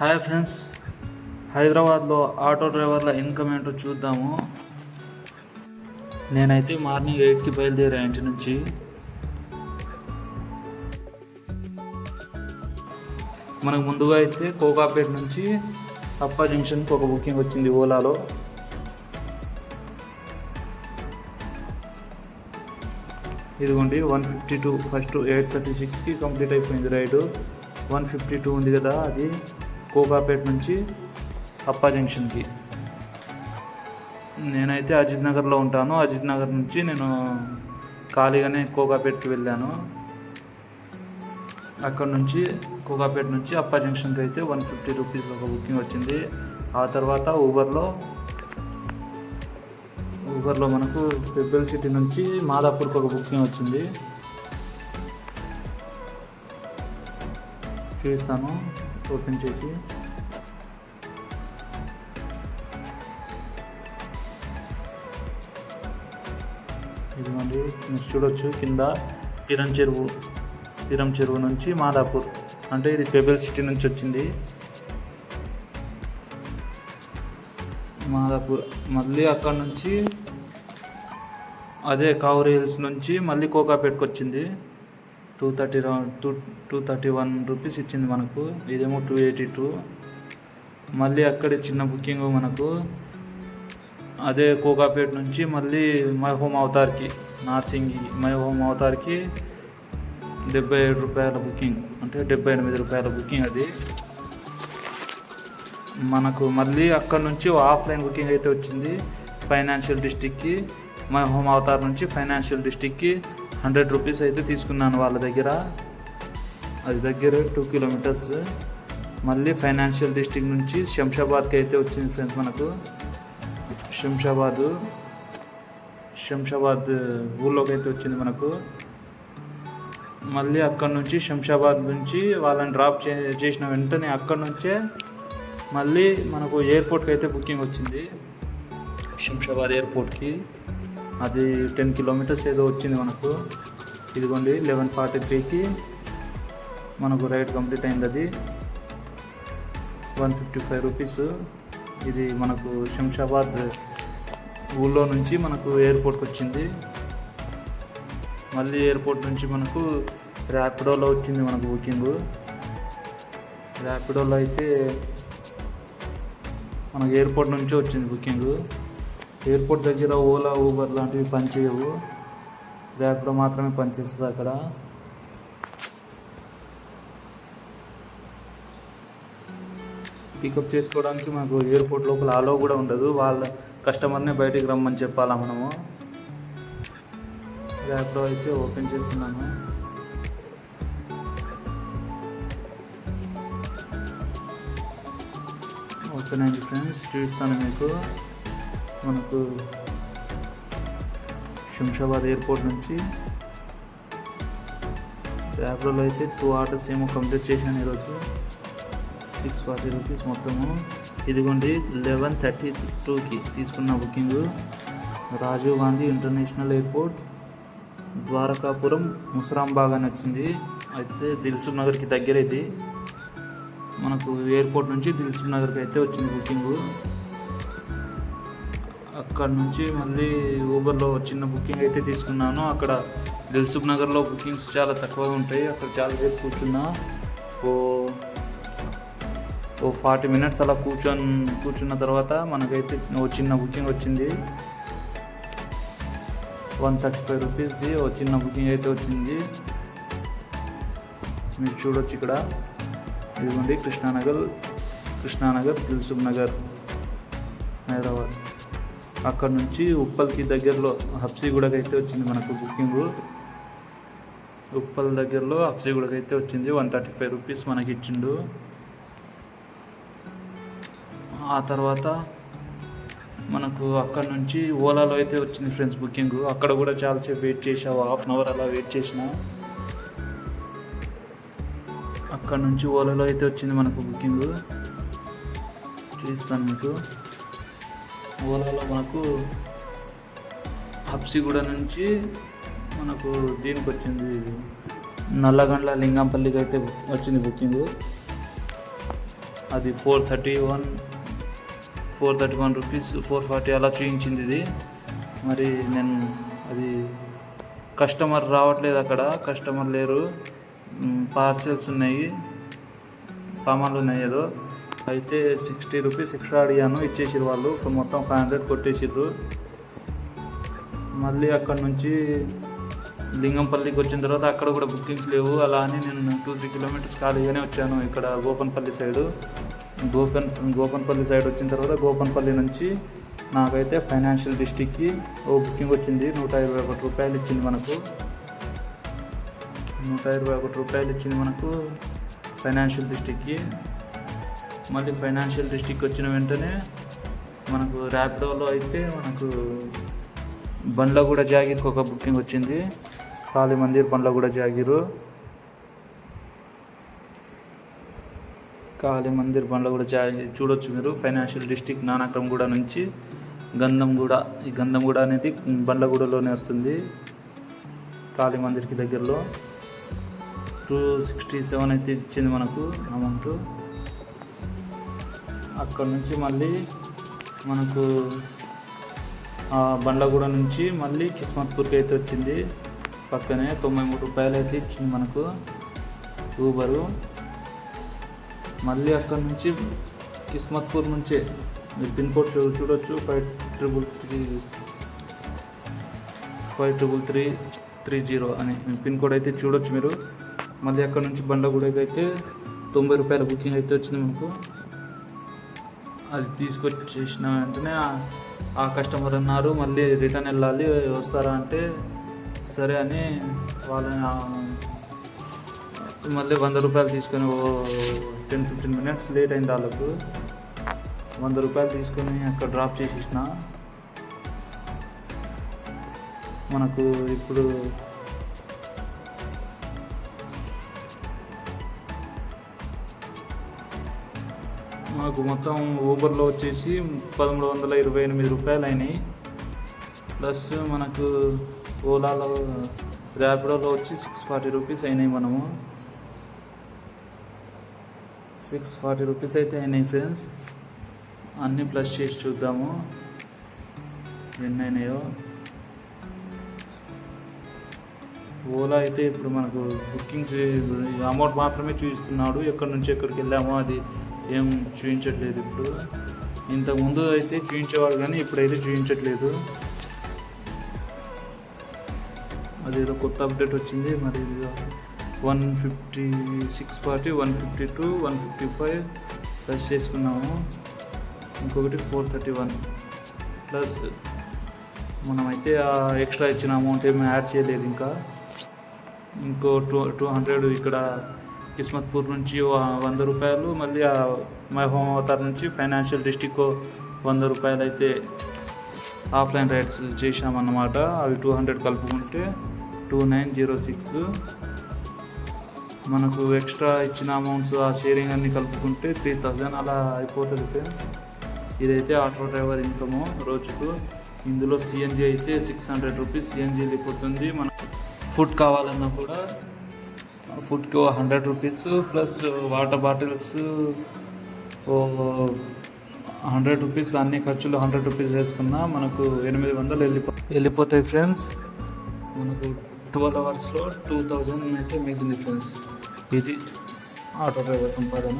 Hi friends హైదరాబాద్లో auto డ్రైవర్ల income ఏంటో చూద్దాము. నేనైతే మార్నింగ్ ఎయిట్కి బయలుదేరా ఇంటి నుంచి. మనకు ముందుగా అయితే కోకాపేట నుంచి అప్ప జంక్షన్కి ఒక బుకింగ్ వచ్చింది ఓలాలో. ఇదిగోండి one fifty two first eight thirty సిక్స్కి కంప్లీట్ అయిపోయింది రైడు. వన్ ఫిఫ్టీ టూ ఉంది కదా అది. కోకాపేట నుంచి అప్పా జంక్షన్కి. నేనైతే అజిత్ నగర్లో ఉంటాను. అజిత్ నగర్ నుంచి నేను ఖాళీగానే కోకాపేటకి వెళ్ళాను. అక్కడ నుంచి కోకాపేట నుంచి అప్పా జంక్షన్కి అయితే వన్ ఫిఫ్టీ రూపీస్ ఒక బుకింగ్ వచ్చింది. ఆ తర్వాత ఊబర్లో ఊబర్లో మనకు పెబ్బల్ సిటీ నుంచి మాదాపూర్కి ఒక బుకింగ్ వచ్చింది. చూపిస్తాను. ఓపెన్ చేసి. ఇదిగోండి చూడొచ్చు కింద పిరం చెరువు పిరం చెరువు నుంచి మాదాపూర్. అంటే ఇది పెబెల్ సిటీ నుంచి వచ్చింది. మాదాపూర్. మళ్ళీ అక్కడ నుంచి అదే కావరి హిల్స్ నుంచి మళ్ళీ కోకాపేటకు వచ్చింది. Two thirty two two thirty one rupees ఇచ్చింది మనకు. ఇదేమో టూ ఎయిటీ టూ. మళ్ళీ అక్కడే చిన్న బుకింగ్ మనకు అదే కోకాపేట నుంచి మళ్ళీ మై హోమ్ అవతార్కి నార్సింగి మై హోమ్ అవతార్కి డెబ్బై ఏడు రూపాయల బుకింగ్. అంటే డెబ్బై ఎనిమిది రూపాయల బుకింగ్ అది. మనకు మళ్ళీ అక్కడ నుంచి ఆఫ్లైన్ బుకింగ్ అయితే వచ్చింది. ఫైనాన్షియల్ డిస్టిక్కి మై హోమ్ అవతార్ నుంచి ఫైనాన్షియల్ డిస్టిక్కి హండ్రెడ్ రూపీస్ అయితే తీసుకున్నాను వాళ్ళ దగ్గర. అది దగ్గర టూ కిలోమీటర్స్ మళ్ళీ ఫైనాన్షియల్ డిస్టిక్ నుంచి శంషాబాద్కి అయితే వచ్చింది ఫ్రెండ్స్ మనకు. శంషాబాద్. శంషాబాద్ ఊళ్ళోకి అయితే వచ్చింది మనకు. మళ్ళీ అక్కడ నుంచి శంషాబాద్ నుంచి వాళ్ళని డ్రాప్ చే చేసిన వెంటనే అక్కడ నుంచే మళ్ళీ మనకు ఎయిర్పోర్ట్కి అయితే బుకింగ్ వచ్చింది. శంషాబాద్ ఎయిర్పోర్ట్కి అది టెన్ కిలోమీటర్స్ ఏదో వచ్చింది మనకు. ఇదిగోండి లెవెన్ ఫార్టీ త్రీకి మనకు రైడ్ కంప్లీట్ అయింది అది. One fifty five rupees. ఇది మనకు శంషాబాద్ ఊళ్ళో నుంచి మనకు ఎయిర్పోర్ట్కి వచ్చింది. మళ్ళీ ఎయిర్పోర్ట్ నుంచి మనకు ర్యాపిడోలో వచ్చింది మనకు బుకింగ్. ర్యాపిడోలో అయితే మనకు ఎయిర్పోర్ట్ నుంచే వచ్చింది బుకింగ్. ఎయిర్పోర్ట్ దగ్గర ఓలా ఊబర్ లాంటివి పనిచేయవు. ర్యాపిడో మాత్రమే పనిచేస్తుంది అక్కడ. పికప్ చేసుకోవడానికి మాకు ఎయిర్పోర్ట్ లోపల అలో కూడా ఉండదు. వాళ్ళ కస్టమర్నే బయటికి రమ్మని చెప్పాలా మనము. ర్యాపిడో అయితే ఓపెన్ చేస్తున్నాము ఓపెన్ అయింది ఫ్రెండ్స్. చూస్తాను మీకు. మనకు శంషాబాద్ ఎయిర్పోర్ట్ నుంచి ర్యాపిడోలో అయితే టూ ఆర్డర్స్ ఏమో కంప్లీట్ చేశాను ఈరోజు. సిక్స్ ఫార్టీ రూపీస్ మొత్తము. ఇదిగోండి లెవెన్ థర్టీ టూకి తీసుకున్న booking. Rajiv Gandhi international airport Dwarakapuram Musarambagh అని వచ్చింది. అయితే దిల్సుఖ్ నగర్కి దగ్గర ఇది. మనకు ఎయిర్పోర్ట్ నుంచి దిల్సుఖ్ నగర్కి అయితే వచ్చింది బుకింగ్. అక్కడ నుంచి మళ్ళీ ఊబర్లో చిన్న బుకింగ్ అయితే తీసుకున్నాను. అక్కడ దిల్సుఖ్ నగర్లో బుకింగ్స్ చాలా తక్కువగా ఉంటాయి. అక్కడ చాలాసేపు కూర్చున్నా. ఓ ఓ ఫార్టీ మినిట్స్ అలా కూర్చొని కూర్చున్న తర్వాత మనకైతే ఓ చిన్న బుకింగ్ వచ్చింది. వన్ థర్టీ ఫైవ్ రూపీస్ది ఓ చిన్న బుకింగ్ అయితే వచ్చింది. మీరు చూడొచ్చు ఇక్కడ. ఇదిగోండి కృష్ణానగర్ కృష్ణానగర్ దిల్సుఖ్ నగర్ హైదరాబాద్. అక్కడ నుంచి ఉప్పల్కి దగ్గరలో హబ్సిగూడకి అయితే వచ్చింది మనకు బుకింగ్. ఉప్పల్ దగ్గరలో హబ్సిగూడకి అయితే వచ్చింది. వన్ థర్టీ ఫైవ్ రూపీస్ మనకి ఇచ్చిండు. ఆ తర్వాత మనకు అక్కడ నుంచి ఓలాలో అయితే వచ్చింది ఫ్రెండ్స్ బుకింగ్. అక్కడ కూడా చాలాసేపు వెయిట్ చేసావు హాఫ్ అన్ అవర్ అలా వెయిట్ చేసిన. అక్కడ నుంచి ఓలాలో అయితే వచ్చింది మనకు బుకింగ్. చూపిస్తాను మీకు. ఓలాలో మనకు హబ్సిగూడ నుంచి మనకు దీనికి వచ్చింది నల్లగండ్ల లింగంపల్లికి అయితే వచ్చింది బుకింగ్. అది four thirty one four thirty one rupees four forty అలా చూపించింది ఇది. మరి నేను అది కస్టమర్ రావట్లేదు అక్కడ కస్టమర్ లేరు. పార్సెల్స్ ఉన్నాయి సామాన్లు ఉన్నాయి ఏదో. అయితే సిక్స్టీ రూపీస్ ఎక్స్ట్రా అడిగాను ఇచ్చేసారు వాళ్ళు. సో మొత్తం ఫైవ్ హండ్రెడ్ కొట్టేసారు మళ్ళీ అక్కడ నుంచి లింగంపల్లికి వచ్చిన తర్వాత అక్కడ కూడా బుకింగ్స్ లేవు. అలా అని నేను టూ త్రీ కిలోమీటర్స్ ఖాళీగానే వచ్చాను ఇక్కడ గోపన్పల్లి సైడు గోపన్ గోపన్పల్లి సైడ్ వచ్చిన తర్వాత గోపన్పల్లి నుంచి నాకైతే ఫైనాన్షియల్ డిస్టిక్కి ఓ బుకింగ్ వచ్చింది. నూట ఇరవై ఒకటి రూపాయలు ఇచ్చింది మనకు. నూట ఇరవై ఒకటి రూపాయలు ఇచ్చింది మనకు ఫైనాన్షియల్ డిస్టిక్కి మళ్ళీ ఫైనాన్షియల్ డిస్టిక్ వచ్చిన వెంటనే మనకు ర్యాపిడోలో అయితే మనకు బండ్లగూడ జాగీర్కి ఒక బుకింగ్ వచ్చింది. కాళీ మందిర్ బండ్లగూడ జాగీరు కాళీ మందిర్ బండ్లగూడ జాగీర్ చూడొచ్చు మీరు. ఫైనాన్షియల్ డిస్టిక్ నానాక్రంగూడ నుంచి గంధంగూడ ఈ గంధంగూడ అనేది బండ్లగూడలోనే వస్తుంది. కాళీ మందిర్కి దగ్గరలో. టూ సిక్స్టీ సెవెన్ అయితే ఇచ్చింది మనకు అమౌంట్. అక్కడ నుంచి మళ్ళీ మనకు బండ్లగూడ నుంచి మళ్ళీ కిస్మత్పూర్కి అయితే వచ్చింది. పక్కనే తొంభై మూడు రూపాయలు అయితే ఇచ్చింది మనకు ఊబరు. మళ్ళీ అక్కడ నుంచి కిస్మత్పూర్ నుంచే మీరు పిన్ కోడ్ చూ చూడొచ్చు five triple three five triple three three zero అని పిన్ కోడ్ అయితే చూడొచ్చు మీరు. మళ్ళీ అక్కడ నుంచి బండగూడకి అయితే తొంభై రూపాయల బుకింగ్ అయితే వచ్చింది మనకు. అది తీసుకొచ్చేసిన వెంటనే ఆ- కస్టమర్ అన్నారు మళ్ళీ రిటర్న్ వెళ్ళాలి వస్తారా అంటే సరే అని వాళ్ళని మళ్ళీ వంద రూపాయలు తీసుకొని ఓ టెన్ ఫిఫ్టీన్ మినిట్స్ లేట్ అయింది వాళ్ళకు. వంద రూపాయలు తీసుకొని అక్కడ డ్రాప్ చేసేసిన. మనకు ఇప్పుడు మాకు మొత్తం ఊబర్లో వచ్చేసి పదమూడు వందల ఇరవై ఎనిమిది రూపాయలు అయినాయి. ప్లస్ మనకు ఓలాలో ర్యాపిడోలో వచ్చి సిక్స్ ఫార్టీ రూపీస్ అయినాయి మనము. సిక్స్ ఫార్టీ రూపీస్ అయితే అయినాయి ఫ్రెండ్స్ అన్నీ ప్లస్ చేసి చూద్దాము. ఎన్ని అయినాయో ఓలా అయితే ఇప్పుడు మనకు బుకింగ్స్ అమౌంట్ మాత్రమే చూపిస్తున్నాడు. ఎక్కడి నుంచి ఎక్కడికి వెళ్ళామో అది ఏం చూపించట్లేదు ఇప్పుడు. ఇంతకుముందు అయితే చూపించేవాడు కానీ ఇప్పుడైతే చూపించట్లేదు అదేదో కొత్త అప్డేట్ వచ్చింది. మరి one fifty six forty one fifty two one fifty five plus చేసుకున్నాము. ఇంకొకటి ఫోర్ థర్టీ వన్ ప్లస్ మనమైతే ఆ ఎక్స్ట్రా ఇచ్చిన అమౌంట్ ఏమి యాడ్ చేయలేదు ఇంకా. ఇంకో టూ టూ హండ్రెడ్ ఇక్కడ కిస్మత్పూర్ నుంచి వంద రూపాయలు మళ్ళీ ఆ మై హోమ్ అవతార్ నుంచి ఫైనాన్షియల్ డిస్టిక్ వంద రూపాయలు అయితే ఆఫ్లైన్ రైడ్స్ చేసామన్నమాట అవి టూ హండ్రెడ్ కలుపుకుంటే టూ నైన్ జీరో సిక్స్. మనకు ఎక్స్ట్రా ఇచ్చిన అమౌంట్స్ ఆ షేరింగ్ అన్ని కలుపుకుంటే త్రీ థౌజండ్ అలా అయిపోతుంది ఫ్రెండ్స్. ఇదైతే ఆటో డ్రైవర్ ఇన్కము రోజుకు. ఇందులో సిఎన్జి అయితే సిక్స్ హండ్రెడ్ రూపీస్ సిఎన్జి వెళ్ళిపోతుంది మన ఫుడ్ కావాలన్నా కూడా ఫుడ్కి hundred rupees plus water bottles ఓ హండ్రెడ్ రూపీస్ అన్ని ఖర్చులు హండ్రెడ్ రూపీస్ వేసుకున్నా మనకు ఎనిమిది వందలు వెళ్ళిపో వెళ్ళిపోతాయి ఫ్రెండ్స్. మనకు ట్వెల్వ్ అవర్స్లో టూ థౌజండ్ అయితే మిగిలింది ఫ్రెండ్స్. ఇది ఆటో డ్రైవర్ సంపాదన.